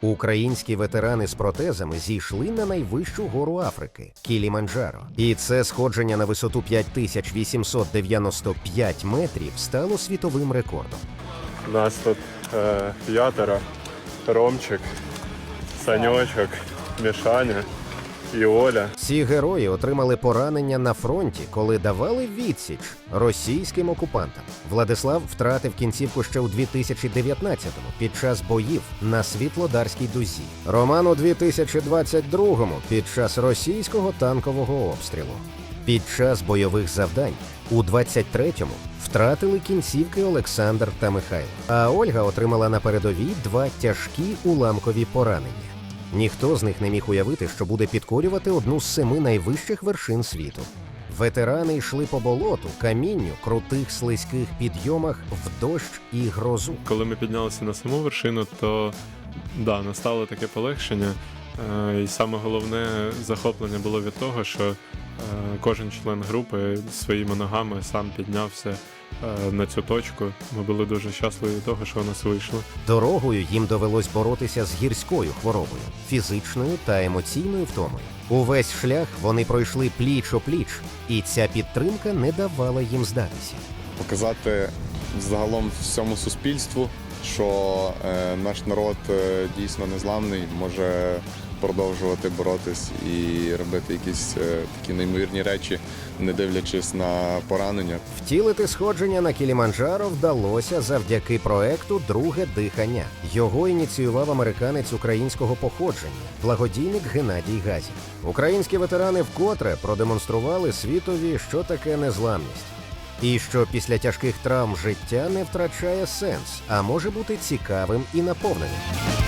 Українські ветерани з протезами зійшли на найвищу гору Африки Кіліманджаро. І це сходження на висоту 5895 метрів стало світовим рекордом. Нас тут е, п'ятеро, Ромчик, Саньочок, Мішаня і Оля. Ці герої отримали поранення на фронті, коли давали відсіч російським окупантам. Владислав втратив кінцівку ще у 2019-му під час боїв на світлодарській дузі. Роман у 2022-му під час російського танкового обстрілу. Під час бойових завдань у 23-му втратили кінцівки Олександр та Михайло. А Ольга отримала на передовій два тяжкі уламкові поранення. Ніхто з них не міг уявити, що буде підкорювати одну з семи найвищих вершин світу. Ветерани йшли по болоту, камінню, крутих слизьких підйомах в дощ і грозу. Коли ми піднялися на саму вершину, то да, настало таке полегшення. Е, і саме головне захоплення було від того, що е, кожен член групи своїми ногами сам піднявся на цю точку. Ми були дуже щасливі від того, що у нас вийшло. Дорогою їм довелось боротися з гірською хворобою, фізичною та емоційною втомою. Увесь шлях вони пройшли пліч о пліч, і ця підтримка не давала їм здатися. показати загалом всьому суспільству, що е, наш народ е, дійсно незламний, може продовжувати боротись і робити якісь е, такі неймовірні речі, не дивлячись на поранення. Втілити сходження на Кіліманджаро вдалося завдяки проекту Друге дихання. Його ініціював американець українського походження, благодійник Геннадій Газів. Українські ветерани вкотре продемонстрували світові, що таке незламність. І що після тяжких травм життя не втрачає сенс, а може бути цікавим і наповненим.